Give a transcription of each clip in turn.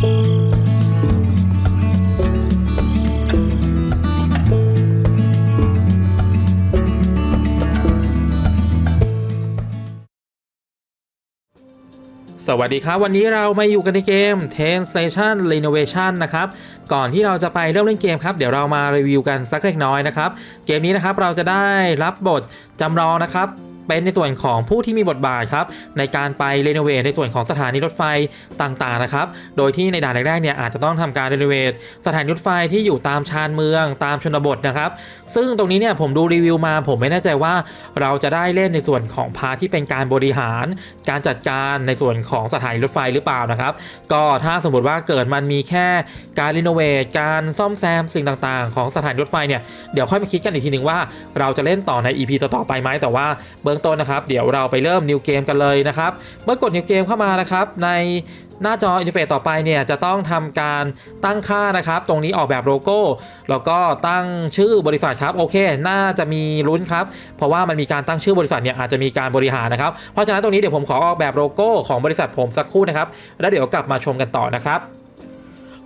สวัสดีครับ วันนี้เรามาอยู่กันในเกม Ten Station Renovation นะครับ ก่อนที่เราจะไปเริ่มเล่นเกมครับ เดี๋ยวเรามารีวิวกันสักเล็กน้อยนะครับ เกมนี้นะครับเราจะได้รับบทจำลองนะครับ เป็นในส่วนของผู้ที่มีบทบาทครับในการไปรีโนเวทในส่วนของสถานีรถไฟต่างๆนะครับ โดยที่ในด่านแรกๆเนี่ยอาจจะต้องทำการรีโนเวทสถานีรถไฟที่อยู่ตามชานเมืองตามชนบทนะครับ ซึ่งตรงนี้เนี่ยผมดูรีวิวมา ผมไม่แน่ใจว่าเราจะได้เล่นในส่วนของพาทที่เป็นการบริหาร การจัดการในส่วนของสถานีรถไฟหรือเปล่านะครับ ก็ถ้าสมมติว่าเกิดมันมีแค่การรีโนเวทการซ่อมแซมสิ่งต่างๆ ของสถานีรถไฟเนี่ยเดี๋ยวค่อยมาคิดกันอีกทีหนึ่งว่าเราจะเล่นต่อใน EP ต่อๆไปไหมแต่ว่าเบื้องต้นนะครับ เดี๋ยวเราไปเริ่มนิวเกมกันเลยนะครับ เมื่อกดนิวเกมเข้ามานะครับ ในหน้าจออินเทอร์เฟซต่อไปเนี่ยจะต้องทำการตั้งค่านะครับ ตรงนี้ออกแบบโลโก้ แล้วก็ตั้งชื่อบริษัทครับโอเค น่าจะมีลุ้นครับ เพราะว่ามันมีการตั้งชื่อบริษัทเนี่ยอาจจะมีการบริหารนะครับ เพราะฉะนั้นตรงนี้เดี๋ยวผมขอออกแบบโลโก้ของบริษัทผมสักครู่นะครับ แล้วเดี๋ยวกลับมาชมกันต่อนะครับ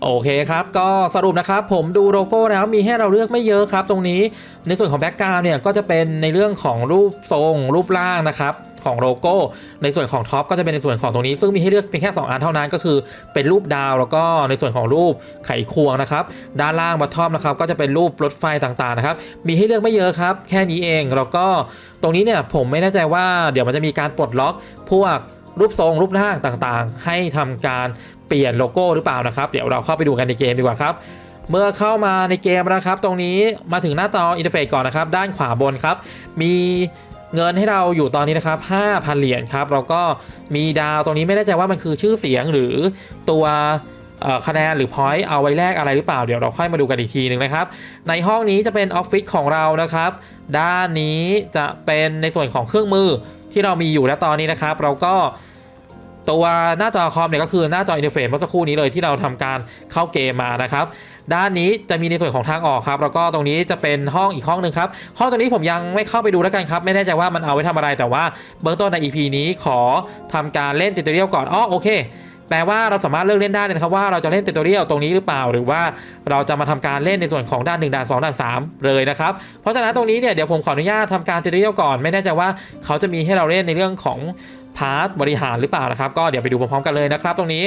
โอเคครับ ก็สรุปนะครับผมดูโลโก้แล้วมีให้เราเลือกไม่เยอะครับ ตรงนี้ในส่วนของแบ็กกราวน์เนี่ยก็จะเป็นในเรื่องของรูปทรง รูปร่างนะครับของโลโก้ ในส่วนของท็อปก็จะเป็นในส่วนของตรงนี้ ซึ่งมีให้เลือกเพียงแค่ 2 อันเท่านั้นก็คือเป็นรูปดาวแล้วก็ในส่วนของรูปไขควงนะครับ ด้านล่างบัตทอมนะครับก็จะเป็นรูปรถไฟต่างๆนะครับ มีให้เลือกไม่เยอะครับ แค่นี้เองแล้วก็ตรงนี้เนี่ยผมไม่แน่ใจว่าเดี๋ยวมันจะมีการปลดล็อกพวกรูปทรงรูปร่างต่างๆ ให้ทำการ ปลี่ยนโลโก้หรือเปล่านะครับ เดี๋ยวเราเข้าไปดูกันในเกมดีกว่าครับเมื่อเข้ามาในเกมนะครับ ตรงนี้มาถึงหน้าจออินเทอร์เฟซก่อนนะครับ ด้านขวาบนครับ มีเงินให้เราอยู่ตอนนี้นะครับ 5,000 เหรียญครับแล้วก็มีดาวตรงนี้ไม่แน่ใจว่ามันคือชื่อเสียงหรือตัวคะแนนหรือ point เอาไว้แลกอะไรหรือเปล่าเดี๋ยวเราค่อยมาดูกันอีกทีหนึ่งนะครับ ในห้องนี้จะเป็นออฟฟิศของเรานะครับ ด้านนี้จะเป็นในส่วนของเครื่องมือที่เรามีอยู่และตอนนี้นะครับ เราก็ ตัวหน้าจอคอมเนี่ยก็คือหน้าจออินเทอร์เฟซเมื่อสักครู่นี้เลยที่เราทำการเข้าเกมมานะครับ ด้านนี้จะมีในส่วนของทางออกครับ แล้วก็ตรงนี้จะเป็นห้องอีกห้องหนึ่งครับ ห้องตรงนี้ผมยังไม่เข้าไปดูแล้วกันครับ ไม่แน่ใจว่ามันเอาไว้ทำอะไรแต่ว่าเบื้องต้นใน EP นี้ขอทำการเล่นติวตอเรียลก่อนอ๋อโอเคแปลว่าเราสามารถเลือกเล่นได้เลยนะครับว่าเราจะเล่นติวตอเรียลตรงนี้หรือเปล่า หรือว่าเราจะมาทำการเล่นในส่วนของด้าน 1 ด่าน 2 ด่าน 3 เลยนะครับเพราะฉะนั้นตรงนี้เนี่ยเดี๋ยวผมขออนุญาตทำการติวตอเรียลก่อน ไม่แน่ใจว่าเขาจะมีให้เราเล่นในเรื่องของ พาร์ทบริหารหรือเปล่านะครับ ก็เดี๋ยวไปดูพร้อมๆกันเลยนะครับ ตรงนี้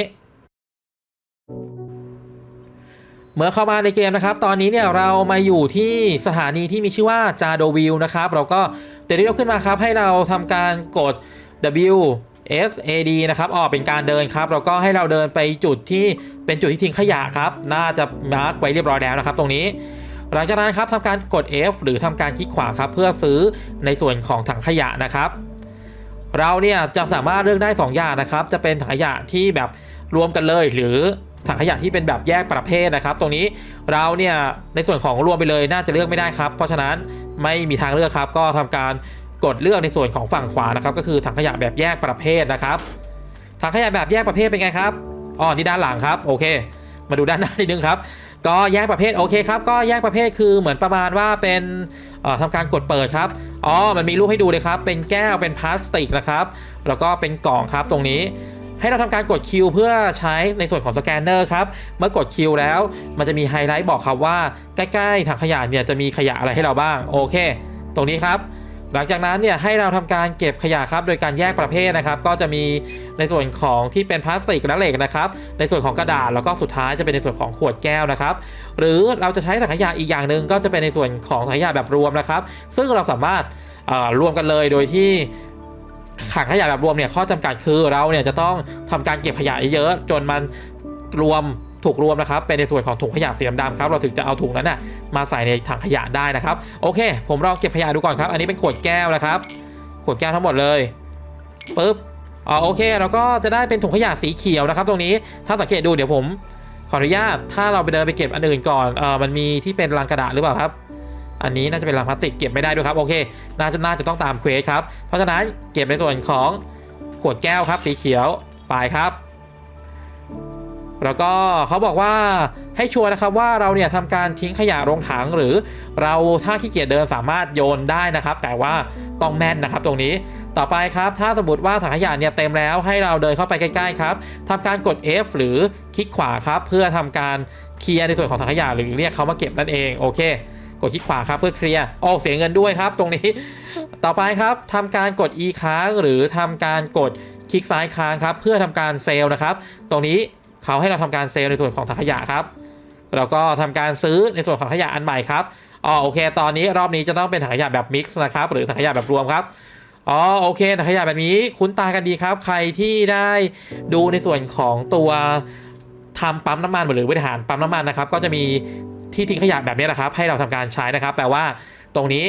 เมื่อเข้ามาในเกมนะครับ ตอนนี้เนี่ยเรามาอยู่ที่สถานีที่มีชื่อว่าจาโดวิลนะครับ เราก็เดี๋ยวนี้ขึ้นมาครับให้เราทำการกด W S A D นะครับออกเป็นการเดินครับแล้วก็ให้เราเดินไปจุดที่เป็นจุดที่ทิ้งขยะครับ น่าจะมาร์กไว้เรียบร้อยแล้วนะครับ ตรงนี้ หลังจากนั้นครับทำการกด F หรือทำการคลิกขวาครับ เพื่อซื้อในส่วนของถังขยะนะครับ เราเนี่ยจะสามารถเลือกได้ 2 อย่างนะครับ จะเป็นถังขยะที่แบบรวมกันเลย หรือถังขยะที่เป็นแบบแยกประเภทนะครับ ตรงนี้เราเนี่ยในส่วนของรวมไปเลยน่าจะเลือกไม่ได้ครับ เพราะฉะนั้นไม่มีทางเลือกครับ ก็ทำการกดเลือกในส่วนของฝั่งขวานะครับ ก็คือถังขยะแบบแยกประเภทนะครับถังขยะแบบแยกประเภทเป็นไงครับอ๋อนี่ด้านหลังครับโอเค มาดูด้านหน้านิดนึงครับ ก็แยกประเภทโอเคครับก็แยกประเภทคือเหมือนประมาณว่าเป็นเอ่อทำการกดเปิดครับอ๋อมันมีรูปให้ดูเลยครับเป็นแก้วเป็นพลาสติกนะครับแล้วก็เป็นกล่องครับตรงนี้ให้เราทำการกดคิวเพื่อใช้ในส่วนของสแกนเนอร์ครับ เมื่อกดคิวแล้ว มันจะมีไฮไลท์บอกครับว่า ใกล้ ๆถังขยะเนี่ยจะมีขยะอะไรให้เราบ้าง โอเค ตรงนี้ครับ หลังจากนั้นเนี่ยให้เราทำการเก็บขยะครับ โดยการแยกประเภทนะครับ ก็จะมีในส่วนของที่เป็นพลาสติกและเหล็กนะครับ ในส่วนของกระดาษแล้วก็สุดท้ายจะเป็นในส่วนของขวดแก้วนะครับ หรือเราจะใช้ถังขยะอีกอย่างหนึ่งก็จะเป็นในส่วนของถังขยะแบบรวมนะครับ ซึ่งเราสามารถเอ่อรวมกันเลยโดยที่ถังขยะแบบรวมเนี่ยข้อจำกัดคือเราเนี่ยจะต้องทำการเก็บขยะเยอะจนมันรวม ถูกรวมนะครับเป็นในส่วนของถุงขยะสีดำๆครับเราถึงจะเอาถุงนั้นน่ะมาใส่ในถังขยะได้นะครับโอเค ผมลองเก็บขยะดูก่อนครับ อันนี้เป็นขวดแก้วนะครับ ขวดแก้วทั้งหมดเลยปึ๊บอ๋อโอเคเราก็จะได้เป็นถุงขยะสีเขียวนะครับ ตรงนี้ถ้าสังเกตดูเดี๋ยวผมขออนุญาตถ้าเราไปเดินไปเก็บอันอื่นก่อนเออมันมีที่เป็นลังกระดาษหรือเปล่าครับ อันนี้น่าจะเป็นลังพลาสติกเก็บไม่ได้ด้วยครับโอเค น่าจะน่าจะต้องตามเควสครับเพราะฉะนั้นเก็บในส่วนของขวดแก้วครับสีเขียวไปครับ แล้วก็เขาบอกว่าให้ชัวร์นะครับว่าเราเนี่ยทำการทิ้งขยะลงถังหรือ เราถ้าขี้เกียจเดินสามารถโยนได้นะครับ แต่ว่าต้องแม่นนะครับตรงนี้ต่อไปครับ ถ้าสมมติว่าถังขยะเนี่ยเต็มแล้วให้เราเดินเข้าไปใกล้ๆครับทำการกด F หรือคลิกขวาครับ เพื่อทำการเคลียร์ในส่วนของถังขยะหรือเรียกเขามาเก็บนั่นเองโอเค กดคลิกขวาครับเพื่อเคลียร์โอ้เสียเงินด้วยครับ ตรงนี้ ต่อไปครับทำการกด E ค้างหรือทำการกดคลิกซ้ายค้างครับ เพื่อทำการเซลล์นะครับ ตรงนี้ เขาให้เราทำการเซลล์ในส่วนของถังขยะครับแล้วก็ทำการซื้อในส่วนของถังขยะอันใหม่ครับอ๋อโอเค ตอนนี้รอบนี้จะต้องเป็นถังขยะแบบมิกซ์นะครับหรือถังขยะแบบรวมครับอ๋อโอเคถังขยะแบบนี้คุ้นตากันดีครับ ใครที่ได้ดูในส่วนของตัวทำปั๊มน้ำมันหรือบริหารปั๊มน้ำมันนะครับ ก็จะมีที่ทิ้งขยะแบบนี้นะครับ ให้เราทำการใช้นะครับ แปลว่าตรงนี้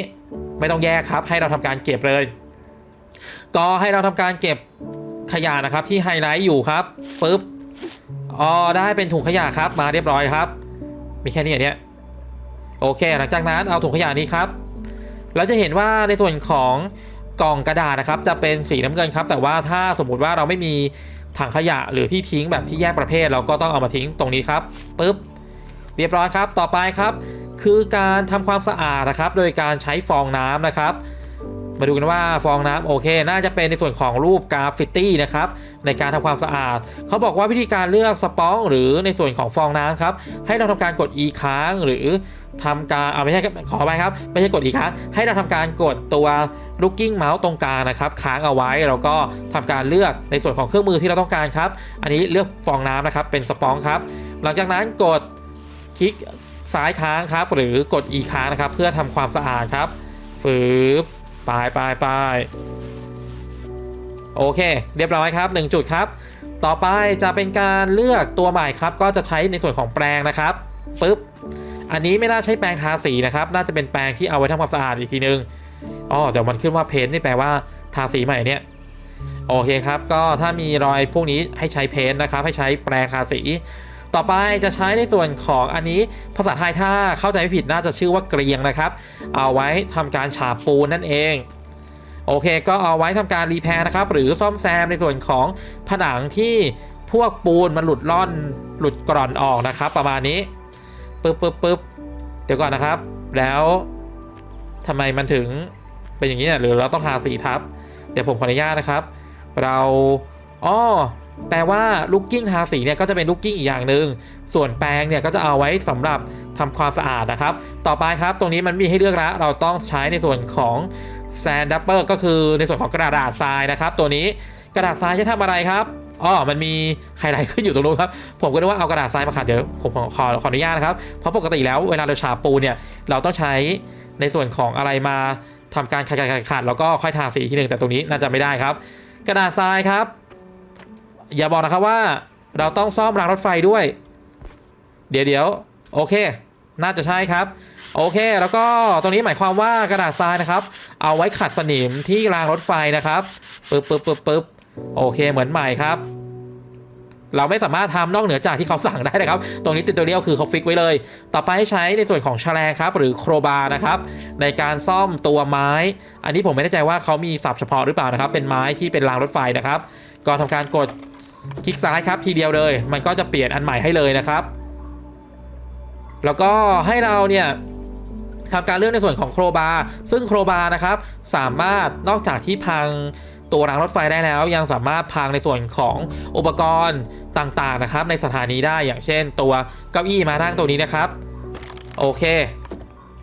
ไม่ต้องแยกครับ ให้เราทำการเก็บเลย ก็ให้เราทำการเก็บขยะนะครับที่ไฮไลท์อยู่ครับปึ๊บ อ๋อได้เป็นถุงขยะครับมาเรียบร้อยครับ มีแค่นี้เหรอเนี่ยโอเค หลังจากนั้นเอาถุงขยะนี้ครับเราจะเห็นว่าในส่วนของกล่องกระดาษนะครับ จะเป็นสีน้ำเงินครับ แต่ว่าถ้าสมมุติว่าเราไม่มีถังขยะหรือที่ทิ้งแบบที่แยกประเภท เราก็ต้องเอามาทิ้งตรงนี้ครับปึ๊บเรียบร้อยครับ ต่อไปครับ คือการทำความสะอาดนะครับ โดยการใช้ฟองน้ำนะครับ มาดูกันว่าฟองน้ำโอเค น่าจะเป็นในส่วนของรูปกราฟฟิตี้นะครับในการทำความสะอาด เขาบอกว่าวิธีการเลือกสปองหรือในส่วนของฟองน้ำครับให้เราทำการกด e ค้างหรือทำการเอาไม่ใช่ครับขอไปครับไม่ใช่กด e ค้างให้เราทำการกดตัว looking mouse ตรงกลางนะครับ ค้างเอาไว้แล้วก็ทำการเลือกในส่วนของเครื่องมือที่เราต้องการครับ อันนี้เลือกฟองน้ำนะครับเป็นสปองครับ หลังจากนั้นกดคลิกซ้ายค้างครับ หรือกด e ค้างนะครับ เพื่อทำความสะอาดครับฝืบ ไปไปไปโอเค เรียบร้อยครับ 1 จุดครับ ต่อไปจะเป็นการเลือกตัวใหม่ครับ ก็จะใช้ในส่วนของแปรงนะครับปึ๊บอันนี้ไม่น่าใช้แปรงทาสีนะครับ น่าจะเป็นแปรงที่เอาไว้ทำความสะอาดอีกทีนึงอ๋อเดี๋ยวมันขึ้นว่าเพนท์นี่แปลว่าทาสีใหม่เนี่ยโอเคครับ ก็ถ้ามีรอยพวกนี้ให้ใช้เพนท์นะครับ ให้ใช้แปรงทาสี ต่อไปจะใช้ในส่วนของอันนี้ภาษาไทยถ้าเข้าใจไม่ผิดน่าจะชื่อว่าเกรียงนะครับ เอาไว้ทำการฉาบปูนนั่นเองโอเค ก็เอาไว้ทำการรีแพร์นะครับ หรือซ่อมแซมในส่วนของผนังที่พวกปูนมันหลุดล่อนหลุดกร่อนออกนะครับ ประมาณนี้ปึ๊บปึ๊บปึ๊บเดี๋ยวก่อนนะครับ แล้วทำไมมันถึงเป็นอย่างนี้เนี่ยหรือเราต้องทาสีทับ เดี๋ยวผมขออนุญาตนะครับ เราอ๋อ แปลว่าลูกกิ้งทาสีเนี่ยก็จะเป็นลูกกิ้งอีกอย่างหนึ่งส่วนแปรงเนี่ยก็จะเอาไว้สำหรับทำความสะอาดนะครับ ต่อไปครับตรงนี้มันมีให้เลือกแล้วเราต้องใช้ในส่วนของแซนดับเบิลก็คือในส่วนของกระดาษทรายนะครับ ตัวนี้กระดาษทรายใช้ทำอะไรครับอ๋อ มันมีไฮไลท์ขึ้นอยู่ตรงนู้นครับ ผมก็นึกว่าเอากระดาษทรายมาขัดเดี๋ยวผมขอขอขออนุญาตนะครับ เพราะปกติแล้วเวลาเราฉาบปูเนี่ย เราต้องใช้ในส่วนของอะไรมาทำการขัดขัดขัดแล้วก็ค่อยทาสีอีกทีหนึ่งแต่ตรงนี้น่าจะไม่ได้ครับ กระดาษทรายครับ อย่าบอกนะครับว่า เราต้องซ่อมรางรถไฟด้วย เดี๋ยวเดี๋ยวโอเค น่าจะใช่ครับ โอเค แล้วก็ตรงนี้หมายความว่ากระดาษทรายนะครับ เอาไว้ขัดสนิมที่รางรถไฟนะครับปึ๊บปึ๊บปึ๊บปึ๊บโอเคเหมือนใหม่ครับ เราไม่สามารถทำนอกเหนือจากที่เขาสั่งได้นะครับ ตรงนี้ติตัวเรียลคือเขาฟิกไว้เลย ต่อไปให้ใช้ในส่วนของแฉลงครับ หรือโครบาร์นะครับ ในการซ่อมตัวไม้ อันนี้ผมไม่แน่ใจว่าเขามีศัพท์เฉพาะหรือเปล่านะครับ เป็นไม้ที่เป็นรางรถไฟนะครับ ก่อนทำการกด คลิกซ้ายครับทีเดียวเลย มันก็จะเปลี่ยนอันใหม่ให้เลยนะครับ แล้วก็ให้เราเนี่ยทำการเลือกในส่วนของโครบาร์ซึ่งโครบาร์นะครับ สามารถนอกจากที่พังตัวรางรถไฟได้แล้ว ยังสามารถพังในส่วนของอุปกรณ์ต่างๆนะครับ ในสถานีได้อย่างเช่น ตัวเก้าอี้มานั่งตัวนี้นะครับ โอเค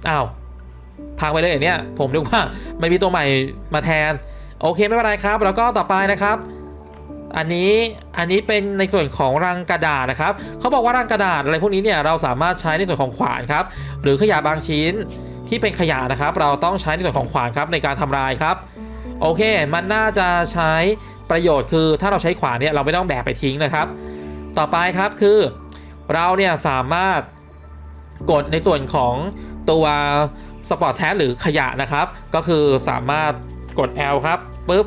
อ้าวพังไปเลยเนี้ยผมนึกว่ามันมีตัวใหม่มาแทน โอเคไม่เป็นไรครับ แล้วก็ต่อไปนะครับ อันนี้อันนี้เป็นในส่วนของรังกระดาษนะครับเขาบอกว่ารังกระดาษอะไรพวกนี้เนี่ยเราสามารถใช้ในส่วนของขวานครับหรือขยะบางชิ้นที่เป็นขยะนะครับ เราต้องใช้ในส่วนของขวานครับในการทำลายครับโอเค มันน่าจะใช้ประโยชน์คือถ้าเราใช้ขวานเนี่ยเราไม่ต้องแบกไปทิ้งนะครับ ต่อไปครับคือเราเนี่ยสามารถกดในส่วนของตัวสปอร์ตแทสหรือขยะนะครับ ก็คือสามารถกด L ครับปุ๊บ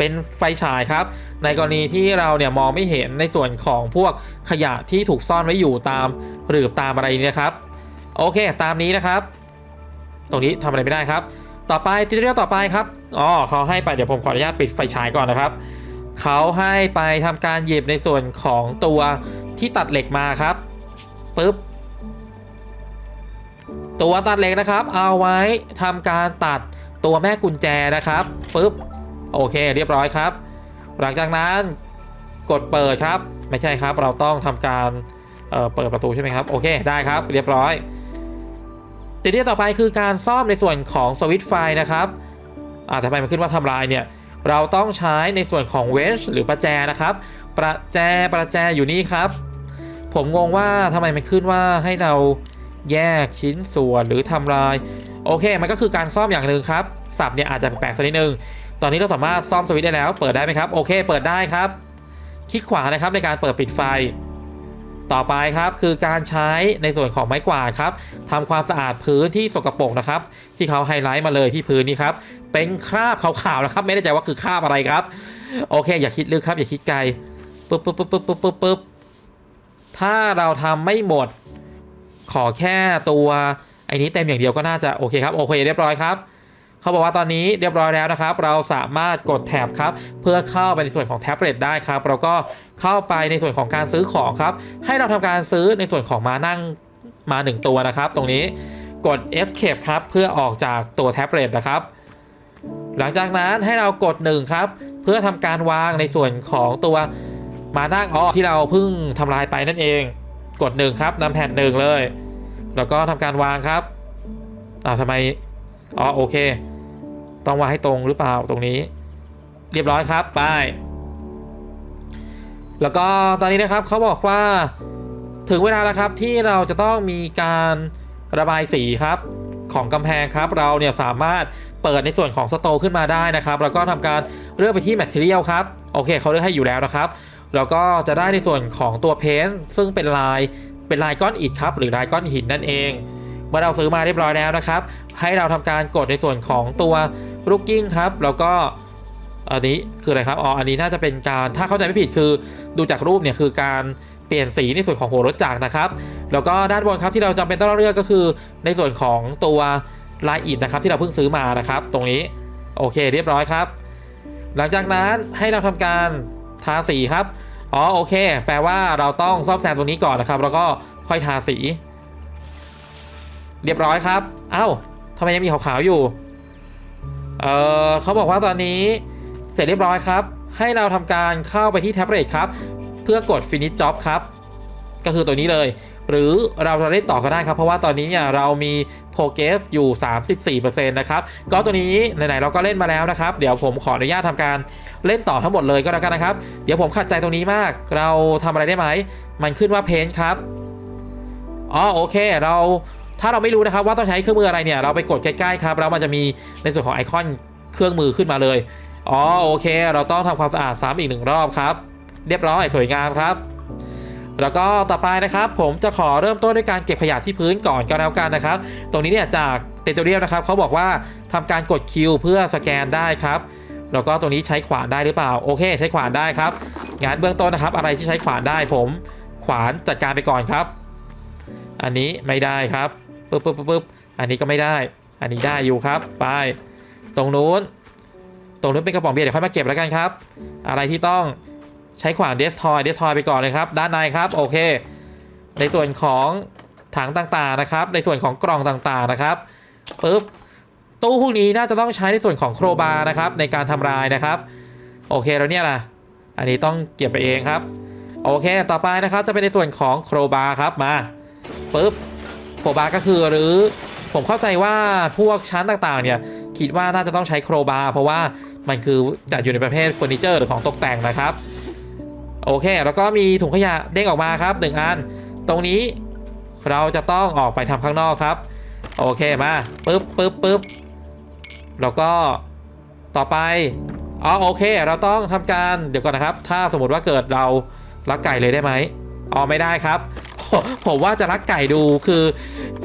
เป็นไฟฉายครับ ในกรณีที่เราเนี่ยมองไม่เห็นในส่วนของพวกขยะที่ถูกซ่อนไว้อยู่ตามหรือตามอะไรเนี่ยครับ โอเค ตามนี้นะครับ ตรงนี้ทำอะไรไม่ได้ครับ ต่อไปติเรียลต่อไปครับอ๋อเขาให้ไปเดี๋ยวผมขออนุญาตปิดไฟฉายก่อนนะครับเขาให้ไปทำการหยิบในส่วนของตัวที่ตัดเหล็กมาครับปึ๊บตัวตัดเหล็กนะครับ เอาไว้ทำการตัดตัวแม่กุญแจนะครับปึ๊บ โอเค เรียบร้อยครับ หลังจากนั้นกดเปิดครับ ไม่ใช่ครับ เราต้องทำการเเปิดประตูใช่ไหมครับ โอเค ได้ครับ เรียบร้อยทีนี้ต่อไปคือการซ่อมในส่วนของสวิตไฟนะครับอ่าทำไมมันขึ้นว่าทำลายเนี่ย เราต้องใช้ในส่วนของเวชหรือประแจนะครับ ประแจ ประแจอยู่นี่ครับ ผมงงว่าทำไมมันขึ้นว่าให้เราแยกชิ้นส่วนหรือทำลาย โอเค มันก็คือการซ่อมอย่างหนึ่งครับ สับเนี่ยอาจจะแปลกสักนิดนึง ตอนนี้เราสามารถซ่อมสวิตช์ได้แล้ว เปิดได้ไหมครับ โอเค เปิดได้ครับ คลิกขวานะครับในการเปิดปิดไฟ ต่อไปครับคือการใช้ในส่วนของไม้กวาดครับทำความสะอาดพื้นที่สกปรกนะครับ ที่เขาไฮไลท์มาเลยที่พื้นนี้ครับ เป็นคราบขาวๆนะครับ ไม่แน่ใจว่าคือคราบอะไรครับ โอเค อย่าคิดลึกครับ อย่าคิดไกลปึ๊บปึ๊บปึ๊บปึ๊บปึ๊บปึ๊บปึ๊บถ้าเราทำไม่หมด ขอแค่ตัวไอ้นี้เต็มอย่างเดียวก็น่าจะโอเคครับ โอเคเรียบร้อยครับ เขาบอกว่าตอนนี้เรียบร้อยแล้วนะครับ เราสามารถกดแท็บครับ เพื่อเข้าไปในส่วนของแท็บเล็ตได้ครับ เราก็เข้าไปในส่วนของการซื้อของครับ ให้เราทำการซื้อในส่วนของมานั่งมา 1 ตัวนะครับ ตรงนี้กด escape ครับ เพื่อออกจากตัวแท็บเล็ตนะครับ หลังจากนั้นให้เรากด 1 ครับ เพื่อทำการวางในส่วนของตัวมานั่งอ๋อที่เราเพิ่งทำลายไปนั่นเอง กด 1 ครับนำแผ่นหนึ่งเลย แล้วก็ทำการวางครับอ้าวทำไมอ๋อโอเค ต้องวางให้ตรงหรือเปล่าตรงนี้ เรียบร้อยครับไปแล้วก็ตอนนี้นะครับเขาบอกว่าถึงเวลาแล้วครับที่เราจะต้องมีการระบายสีครับของกำแพงครับ เราเนี่ยสามารถเปิดในส่วนของสโตขึ้นมาได้นะครับ แล้วก็ทำการเลือกไปที่ Material ครับ โอเคเขาเลือกให้อยู่แล้วนะครับ แล้วก็จะได้ในส่วนของตัวเพนซึ่งเป็นลายเป็นลายก้อนอิฐครับ หรือลายก้อนหินนั่นเอง เมื่อเราซื้อมาเรียบร้อยแล้วนะครับ ให้เราทำการกดในส่วนของตัว ลูกกิ้งครับ แล้วก็อันนี้คืออะไรครับอ๋ออันนี้น่าจะเป็นการถ้าเข้าใจไม่ผิดคือดูจากรูปเนี่ยคือการเปลี่ยนสีในส่วนของหัวรถจักรนะครับ แล้วก็ด้านบนครับที่เราจำเป็นต้องเลือกก็คือ ในส่วนของตัวลายอิฐนะครับที่เราเพิ่งซื้อมานะครับ ตรงนี้โอเค เรียบร้อยครับ หลังจากนั้นให้เราทำการทาสีครับอ๋อโอเค แปลว่าเราต้องซ่อมแซมตรงนี้ก่อนนะครับ แล้วก็ค่อยทาสี เรียบร้อยครับ เอ้าทำไมยังมีขาวๆอยู่ เออเขาบอกว่าตอนนี้เสร็จเรียบร้อยครับ ให้เราทำการเข้าไปที่แท็บเล็ตครับ เพื่อกด finish job ครับ ก็คือตัวนี้เลย หรือเราจะเล่นต่อก็ได้ครับ เพราะว่าตอนนี้เนี่ยเรามี progress อยู่ 34%นะครับ ก็ตัวนี้ไหนๆเราก็เล่นมาแล้วนะครับ เดี๋ยวผมขออนุญาตทำการเล่นต่อทั้งหมดเลยก็แล้วกันนะครับ เดี๋ยวผมขัดใจตรงนี้มาก เราทำอะไรได้ไหม มันขึ้นว่า paint ครับ อ๋อโอเค เรา ถ้าเราไม่รู้นะครับว่าต้องใช้เครื่องมืออะไรเนี่ยเราไปกดใกล้ๆครับแล้วมันจะมีในส่วนของไอคอนเครื่องมือขึ้นมาเลยอ๋อโอเค เราต้องทำความสะอาดซ้ำอีกหนึ่งรอบครับ เรียบร้อยสวยงามครับ แล้วก็ต่อไปนะครับ ผมจะขอเริ่มต้นด้วยการเก็บขยะที่พื้นก่อนก็แล้วกันนะครับ ตรงนี้เนี่ยจากเตโตเรียลนะครับเขาบอกว่าทำการกดคิวเพื่อสแกนได้ครับแล้วก็ตรงนี้ใช้ขวานได้หรือเปล่าโอเค ใช้ขวานได้ครับงานเบื้องต้นนะครับ อะไรที่ใช้ขวานได้ผม ขวานจัดการไปก่อนครับ อันนี้ไม่ได้ครับ ปึ๊บปึ๊บปึ๊บอันนี้ก็ไม่ได้ อันนี้ได้อยู่ครับ ไป ตรงนู้น ตรงนู้นเป็นกระป๋องเบียร์เดี๋ยวค่อยมาเก็บแล้วกันครับ อะไรที่ต้องใช้ขวานเดสทอยเดสทอยไปก่อนเลยครับ ด้านในครับ โอเค ในส่วนของถังต่างๆนะครับ ในส่วนของกล่องต่างๆนะครับปึ๊บ ตู้พวกนี้น่าจะต้องใช้ในส่วนของโครบาร์นะครับ ในการทำลายนะครับ โอเคแล้วเนี่ยล่ะ อันนี้ต้องเก็บไปเองครับ โอเค ต่อไปนะครับจะเป็นในส่วนของโครบาร์ครับ มาปึ๊บ โครบาร์ก็คือหรือผมเข้าใจว่าพวกชั้นต่างๆเนี่ยคิดว่าน่าจะต้องใช้โครบาร์เพราะว่ามันคือจัดอยู่ในประเภทเฟอร์นิเจอร์หรือของตกแต่งนะครับโอเค แล้วก็มีถุงขยะเด้งออกมาครับหนึ่งอันตรงนี้เราจะต้องออกไปทำข้างนอกครับ โอเคมาปึ๊บปึ๊บปึ๊บแล้วก็ต่อไปอ๋อโอเค เราต้องทำการเดี๋ยวก่อนนะครับ ถ้าสมมติว่าเกิดเราลักไก่เลยได้ไหม อ๋อไม่ได้ครับ ผมว่าจะลักไก่ดูคือ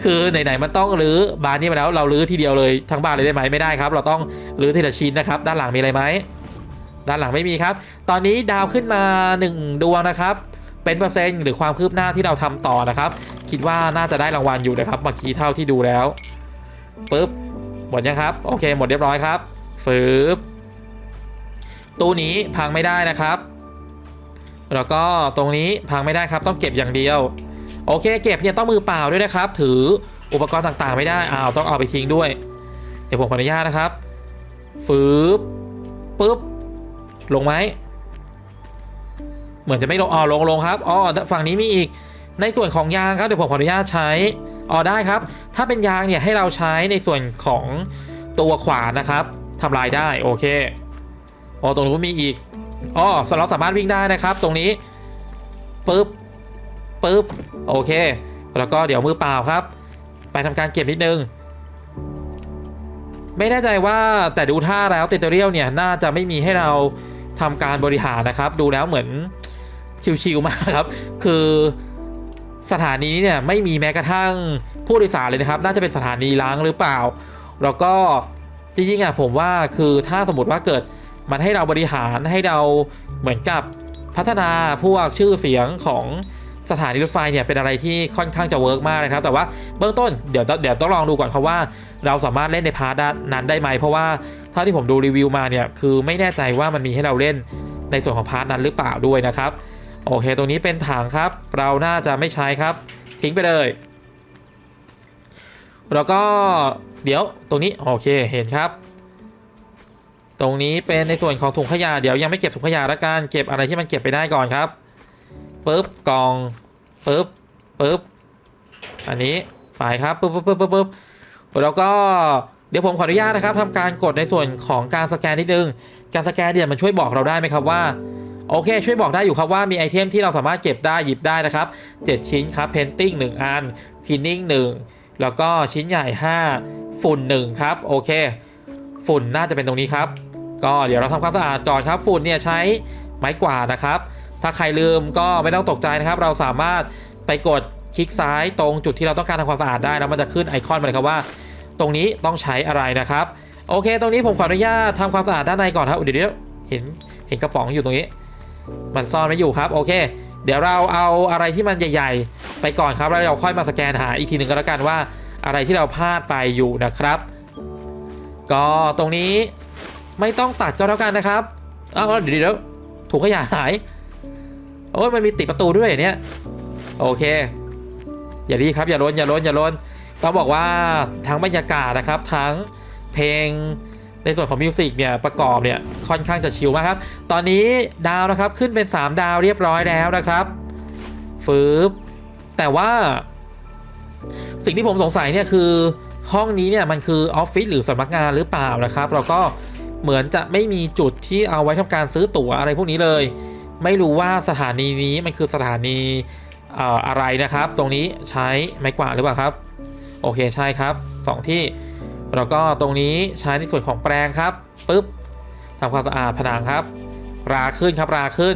คือไหนๆมันต้องรื้อบานนี้มาแล้วเรารื้อทีเดียวเลยทั้งบ้านเลยได้ไหมไม่ได้ครับ เราต้องรื้อทีละชิ้นนะครับ ด้านหลังมีอะไรไหมด้านหลังไม่มีครับ ตอนนี้ดาวขึ้นมา 1 ดวงนะครับ เป็นเปอร์เซ็นต์หรือความคืบหน้าที่เราทำต่อนะครับ คิดว่าน่าจะได้รางวัลอยู่นะครับเมื่อกี้เท่าที่ดูแล้วปึ๊บหมดยังครับ โอเค หมดเรียบร้อยครับฟืบตู้นี้พังไม่ได้นะครับ แล้วก็ตรงนี้พังไม่ได้ครับต้องเก็บอย่างเดียว โอเคเก็บเนี่ยต้องมือเปล่าด้วยนะครับ ถืออุปกรณ์ต่างๆ ไม่ได้อ้าวต้องเอาไปทิ้งด้วย เดี๋ยวผมขออนุญาตนะครับฟืบปุ๊บลงไหมเหมือนจะไม่ลงอ๋อลงลงครับอ๋อฝั่งนี้มีอีกในส่วนของยางครับเดี๋ยวผมขออนุญาตใช้อ๋อได้ครับ ถ้าเป็นยางเนี่ยให้เราใช้ในส่วนของตัวขวานนะครับทำลายได้โอเคอ๋อตรงนู้นมีอีก อ๋อเราสามารถวิ่งได้นะครับ ตรงนี้ปุ๊บปุ๊บโอเค แล้วก็เดี๋ยวมือเปล่าครับ ไปทำการเก็บนิดนึง ไม่แน่ใจว่าแต่ดูท่าแล้วเตเตอเรียลเนี่ยน่าจะไม่มีให้เราทำการบริหารนะครับ ดูแล้วเหมือนชิวๆมากครับ คือสถานีนี้เนี่ยไม่มีแม้กระทั่งผู้โดยสารเลยนะครับ น่าจะเป็นสถานีล้างหรือเปล่า แล้วก็จริงๆอะผมว่าคือถ้าสมมติว่าเกิด มันให้เราบริหารให้เราเหมือนกับพัฒนาพวกชื่อเสียงของสถานีรถไฟเนี่ยเป็นอะไรที่ค่อนข้างจะเวิร์กมากนะครับ แต่ว่าเบื้องต้นเดี๋ยวเดี๋ยวต้องลองดูก่อนครับว่า เราสามารถเล่นในพาร์ทนั้นได้ไหม เพราะว่าเท่าที่ผมดูรีวิวมาเนี่ยคือไม่แน่ใจว่ามันมีให้เราเล่นในส่วนของพาร์ทนั้นหรือเปล่าด้วยนะครับ โอเค ตรงนี้เป็นถังครับ เราน่าจะไม่ใช้ครับ ทิ้งไปเลย แล้วก็เดี๋ยวตรงนี้โอเคเห็นครับ รงนี้เป็นในส่วนของถุงขยะเดี๋ยวยังไม่เก็บถุงขยะละกันเก็บอะไรที่มันเก็บไปได้ก่อนครับปึ๊บกล่องปึ๊บปึ๊บอันนี้ไปครับปึ๊บปึ๊บปึ๊บปึ๊บแล้วก็เดี๋ยวผมขออนุญาตนะครับทำการกดในส่วนของการสแกนนิดนึง การสแกนเนี่ยมันช่วยบอกเราได้ไหมครับว่าโอเค ช่วยบอกได้อยู่ครับว่ามีไอเทมที่เราสามารถเก็บได้หยิบได้นะครับ 7 ชิ้นครับเพนติ้ง1อันคีนนิ่ง1แล้วก็ชิ้นใหญ่ 5 ฝุ่น1ครับโอเค ฝุ่นน่าจะเป็นตรงนี้ครับ ก็เดี๋ยวเราทำความสะอาดก่อนครับ ฝุ่นเนี่ยใช้ไม้กวาดนะครับ ถ้าใครลืมก็ไม่ต้องตกใจนะครับ เราสามารถไปกดคลิกซ้ายตรงจุดที่เราต้องการทำความสะอาดได้แล้วมันจะขึ้นไอคอนมาเลยครับว่า ตรงนี้ต้องใช้อะไรนะครับ โอเค ตรงนี้ผมขออนุญาตทำความสะอาดด้านในก่อนครับเดี๋ยวเดี๋ยวเห็นเห็นกระป๋องอยู่ตรงนี้ มันซ่อนไว้อยู่ครับโอเค เดี๋ยวเราเอาอะไรที่มันใหญ่ ๆ ไปก่อนครับแล้วเราค่อยมาสแกนหาอีกทีหนึ่งก็แล้วกันว่าอะไรที่เราพลาดไปอยู่นะครับ ก็ตรงนี้ ไม่ต้องตัดก็แล้วกันนะครับอ้าวเดี๋ยวเดี๋ยวถุงขยะหายโอ้ยมันมีติดประตูด้วยเนี่ยโอเค อย่ารีครับอย่าล้นอย่าล้นอย่าล้นต้องบอกว่าทั้งบรรยากาศนะครับ ทั้งเพลงในส่วนของมิวสิกเนี่ยประกอบเนี่ยค่อนข้างจะชิลมากครับ ตอนนี้ดาวนะครับขึ้นเป็น 3 ดาวเรียบร้อยแล้วนะครับฟืบแต่ว่า สิ่งที่ผมสงสัยเนี่ยคือห้องนี้เนี่ยมันคือออฟฟิศหรือสำนักงานหรือเปล่านะครับ เราก็ เหมือนจะไม่มีจุดที่เอาไว้ทำการซื้อตั๋วอะไรพวกนี้เลย ไม่รู้ว่าสถานีนี้มันคือสถานีอะไรนะครับ ตรงนี้ใช้ไม้กวาดหรือเปล่าครับ โอเคใช่ครับสองที่ แล้วก็ตรงนี้ใช้ในส่วนของแปรงครับปุ๊บทำความสะอาดผนังครับ ราขึ้นครับราขึ้น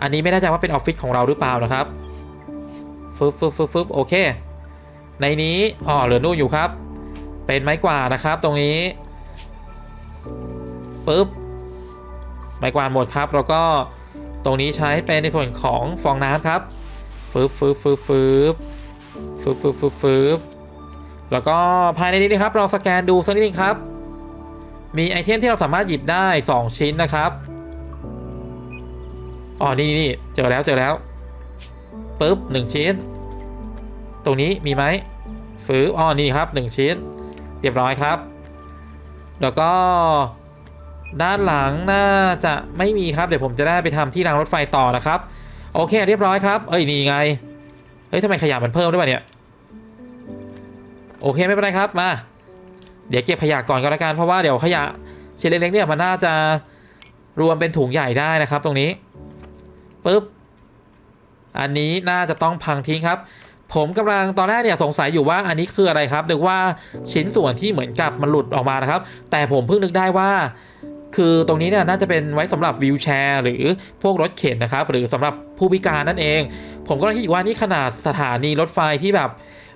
อันนี้ไม่แน่ใจว่าเป็นออฟฟิศของเราหรือเปล่านะครับฟึบฟึบฟึบฟึบโอเค ในนี้อ๋อเหลือนู่นอยู่ครับ เป็นไม้กวาดนะครับ ตรงนี้ ปุ๊บไม้กวาดหมดครับ แล้วก็ตรงนี้ใช้เป็นในส่วนของฟองน้ำครับฟึบฟึบฟึบฟึบฟึบฟึบฟึบฟึบแล้วก็ภายในนี้นะครับ เราสแกนดูสักนิดนึงครับ มีไอเทมที่เราสามารถหยิบได้ 2 ชิ้นนะครับอ๋อนี่นี่เจอแล้วเจอแล้วปุ๊บหนึ่งชิ้น ตรงนี้มีไหมฝืออ๋อนี่ครับ 1 ชิ้น เรียบร้อยครับ แล้วก็ ด้านหลังน่าจะไม่มีครับ เดี๋ยวผมจะได้ไปทำที่รางรถไฟต่อนะครับ โอเคเรียบร้อยครับ เอ้ยนี่ไง เฮ้ยทำไมขยะมันเพิ่มด้วยวะเนี่ย โอเคไม่เป็นไรครับมา เดี๋ยวเก็บขยะก่อนก็แล้วกันเพราะว่าเดี๋ยวขยะชิ้นเล็กๆเนี่ยมันน่าจะรวมเป็นถุงใหญ่ได้นะครับ ตรงนี้ปึ๊บอันนี้น่าจะต้องพังทิ้งครับ ผมกำลังตอนแรกเนี่ยสงสัยอยู่ว่าอันนี้คืออะไรครับนึกว่าชิ้นส่วนที่เหมือนกับมันหลุดออกมานะครับ แต่ผมเพิ่งนึกได้ว่า คือตรงนี้เนี่ยน่าจะเป็นไว้สำหรับวิวแชร์ หรือพวกรถเข็นนะครับ หรือสำหรับผู้พิการนั่นเอง ผมก็เลยคิดว่านี่ขนาดสถานีรถไฟที่แบบ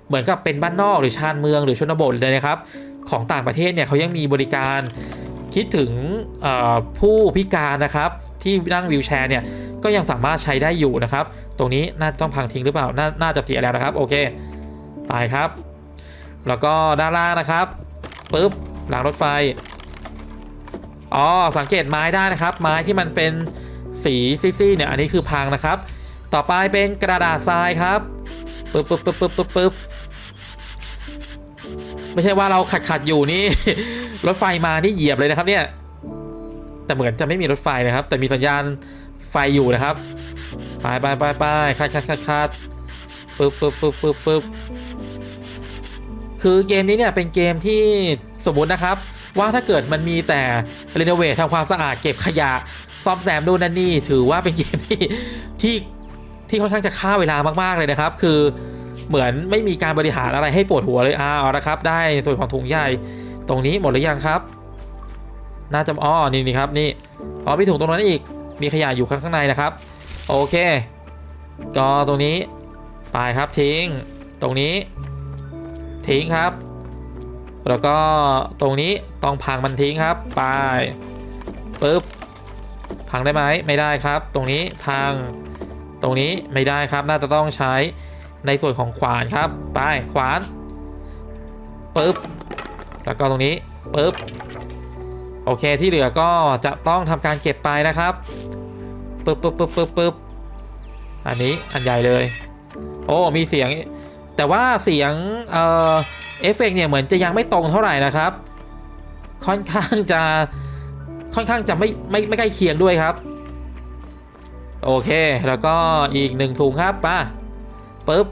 เหมือนกับเป็นบ้านนอกหรือชานเมืองหรือชนบทเลยนะครับ ของต่างประเทศเนี่ยเขายังมีบริการคิดถึงผู้พิการนะครับ ที่นั่งวิวแชร์เนี่ยก็ยังสามารถใช้ได้อยู่นะครับ ตรงนี้น่าจะต้องพังทิ้งหรือเปล่า น่าน่าจะเสียแล้วนะครับ โอเค ไปครับ แล้วก็ด้านล่างนะครับปุ๊บรางรถไฟ อ๋อสังเกตไม้ได้นะครับ ไม้ที่มันเป็นสีซีๆเนี่ยอันนี้คือพังนะครับ ต่อไปเป็นกระดาษทรายครับปึ๊บปึ๊บปึ๊บปึ๊บปึ๊บปึ๊บไม่ใช่ว่าเราขัดขัดอยู่นี่ รถไฟมานี่เหยียบเลยนะครับเนี่ย แต่เหมือนจะไม่มีรถไฟนะครับ แต่มีสัญญาณไฟอยู่นะครับไปไปไปไปคัดคัดคัดคัดปึ๊บปึ๊บปึ๊บปึ๊บปึ๊บคือเกมนี้เนี่ยเป็นเกมที่สมมตินะครับ ว่าถ้าเกิดมันมีแต่รีโนเวททำความสะอาดเก็บขยะซ่อมแซมดูนั่นนี่ถือว่าเป็นเกมที่ที่ที่ค่อนข้างจะฆ่าเวลามากๆเลยนะครับ คือเหมือนไม่มีการบริหารอะไรให้ปวดหัวเลยอ้าวเอาละครับ ได้ส่วนของถุงใหญ่ตรงนี้หมดหรือยังครับ น่าจะอ้อนี่นี่ครับนี่อ๋อมีถุงตรงนั้นอีกมีขยะอยู่ข้างในนะครับ โอเค ก็ตรงนี้ไปครับทิ้ง ตรงนี้ ทิ้งครับ แล้วก็ตรงนี้ต้องพังมันทิ้งครับไปปึ๊บพังได้ไหมไม่ได้ครับ ตรงนี้พังตรงนี้ไม่ได้ครับน่าจะต้องใช้ในส่วนของขวานครับ ไปขวานปึ๊บแล้วก็ตรงนี้ปึ๊บโอเคที่เหลือก็จะต้องทำการเก็บไปนะครับปึ๊บปึ๊บปึ๊บปึ๊บปึ๊บอันนี้อันใหญ่เลย โอ้มีเสียง แต่ว่าเสียงเออเอฟเฟกต์เนี่ยเหมือนจะยังไม่ตรงเท่าไหร่นะครับ ค่อนข้างจะค่อนข้างจะไม่ไม่ไม่ใกล้เคียงด้วยครับ โอเคแล้วก็อีกหนึ่งถุงครับป่ะปึ๊บ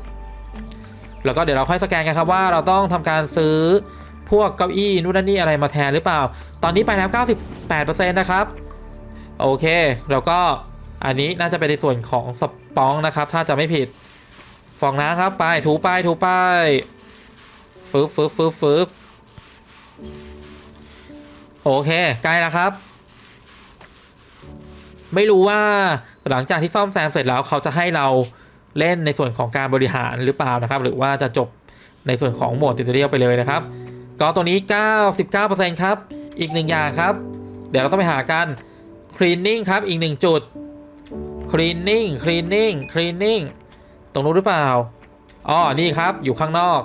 แล้วก็เดี๋ยวเราค่อยสแกนกันครับว่าเราต้องทำการซื้อพวกเก้าอี้นู่นนั่นนี่อะไรมาแทนหรือเปล่า ตอนนี้ไปแล้ว 98%นะครับ โอเค แล้วก็อันนี้น่าจะเป็นในส่วนของสปองนะครับ ถ้าจะไม่ผิด ฟองน้ำครับ ไป ถูไป ถูไปฟึบฟึบฟึบฟึบโอเค ใกล้แล้วครับ ไม่รู้ว่าหลังจากที่ซ่อมแซมเสร็จแล้วเขาจะให้เราเล่นในส่วนของการบริหารหรือเปล่านะครับ หรือว่าจะจบในส่วนของโหมดติวตเรียลไปเลยนะครับ ก็ตัวนี้ 99%ครับ อีกหนึ่งอย่างครับ เดี๋ยวเราต้องไปหากัน cleaning ครับ อีกหนึ่งจุด cleaning cleaning cleaning ตรงนู้นหรือเปล่าอ๋อนี่ครับ อยู่ข้างนอก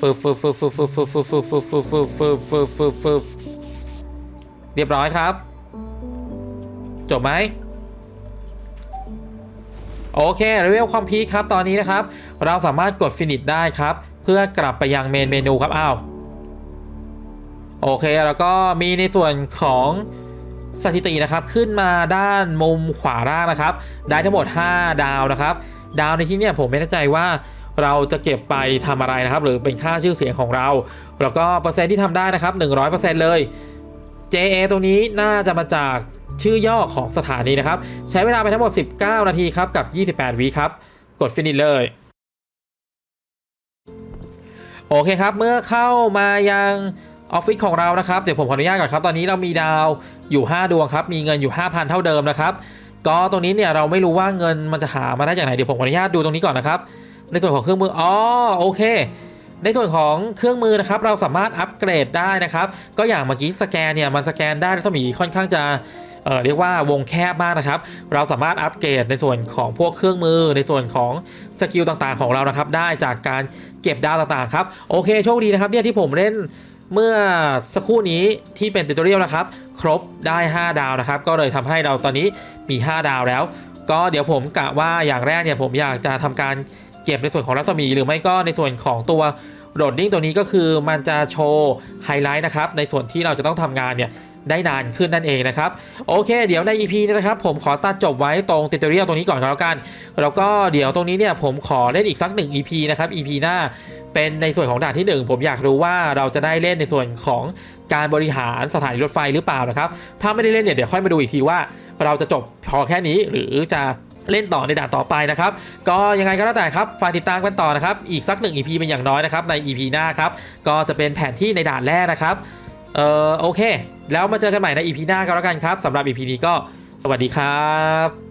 ฟึบฟึบฟึบฟึบฟึบฟึบฟึบฟึบฟึบฟึบฟึบฟึบฟึบฟึบฟึบเรียบร้อยครับ จบไหมโอเคเลเวลคอมพีครับ ตอนนี้นะครับ เราสามารถกด finish ได้ครับ เพื่อกลับไปยังเมนเมนูครับอ้าวโอเค แล้วก็มีในส่วนของสถิตินะครับ ขึ้นมาด้านมุมขวาล่างนะครับ ได้ทั้งหมด 5 ดาวนะครับ ดาวในที่นี่ยผมไม่แน่ใจว่าเราจะเก็บไปทำอะไรนะครับ หรือเป็นค่าชื่อเสียงของเรา แล้วก็เปอร์เซ็นต์ที่ทำได้นะครับ 100%เลย JA ตรงนี้น่าจะมาจากชื่อย่อของสถานีนะครับ ใช้เวลาไปทั้งหมด 19 นาทีครับกับ 28วิครับ กดฟินิชเลยโอเคครับ เมื่อเข้ามายังออฟฟิศของเรานะครับ เดี๋ยวผมขออนุญาตก่อนครับ ตอนนี้เรามีดาวอยู่ 5 ดวงครับ มีเงินอยู่ 5,000 เท่าเดิมนะครับ ก็ตรงนี้เนี่ยเราไม่รู้ว่าเงินมันจะหามาได้จากไหนเดี๋ยวผมขออนุญาตดูตรงนี้ก่อนนะครับ ในส่วนของเครื่องมืออ๋อโอเค ในส่วนของเครื่องมือนะครับ เราสามารถอัปเกรดได้นะครับ ก็อย่างเมื่อกี้สแกนเนี่ยมันสแกนได้รัศมีค่อนข้างจะเเรียกว่าวงแคบมากนะครับ เราสามารถอัปเกรดในส่วนของพวกเครื่องมือ ในส่วนของสกิลต่างๆของเรานะครับ ได้จากการเก็บดาวต่างๆครับโอเคโชคดีนะครับเนี่ยที่ผมเล่น เมื่อสักครู่นี้ที่เป็นติวตอเรียลนะครับ ครบได้ 5 ดาวนะครับ ก็เลยทำให้เราตอนนี้มี 5 ดาวแล้ว ก็เดี๋ยวผมกะว่าอย่างแรกเนี่ยผมอยากจะทำการเก็บในส่วนของรัศมี หรือไม่ก็ในส่วนของตัวโรดดิ้งตัวนี้ก็คือมันจะโชว์ไฮไลท์นะครับในส่วนที่เราจะต้องทำงานเนี่ย ได้นานขึ้นนั่นเองนะครับ โอเค เดี๋ยวใน EP นี้นะครับ ผมขอตัดจบไว้ตรงติวตอรียตรงนี้ก่อนก็แล้วกัน แล้วก็เดี๋ยวตรงนี้เนี่ยผมขอเล่นอีกสักหนึ่ง EP นะครับ EP หน้าเป็นในส่วนของด่านที่ 1 ผมอยากรู้ว่าเราจะได้เล่นในส่วนของการบริหารสถานีรถไฟหรือเปล่านะครับ ถ้าไม่ได้เล่นเนี่ยเดี๋ยวค่อยมาดูอีกทีว่า เราจะจบพอแค่นี้หรือจะเล่นต่อในด่านต่อไปนะครับ ก็ยังไงก็แล้วแต่ครับฝากติดตามกันต่อนะครับ อีกสักหนึ่ง EP เป็นอย่างน้อยนะครับใน EP หน้าครับ ก็จะเป็นแผนที่ในด่านแรกนะครับ เออโอเค แล้วมาเจอกันใหม่ในอีพีหน้ากันแล้วกันครับสำหรับอีพีนี้ก็สวัสดีครับ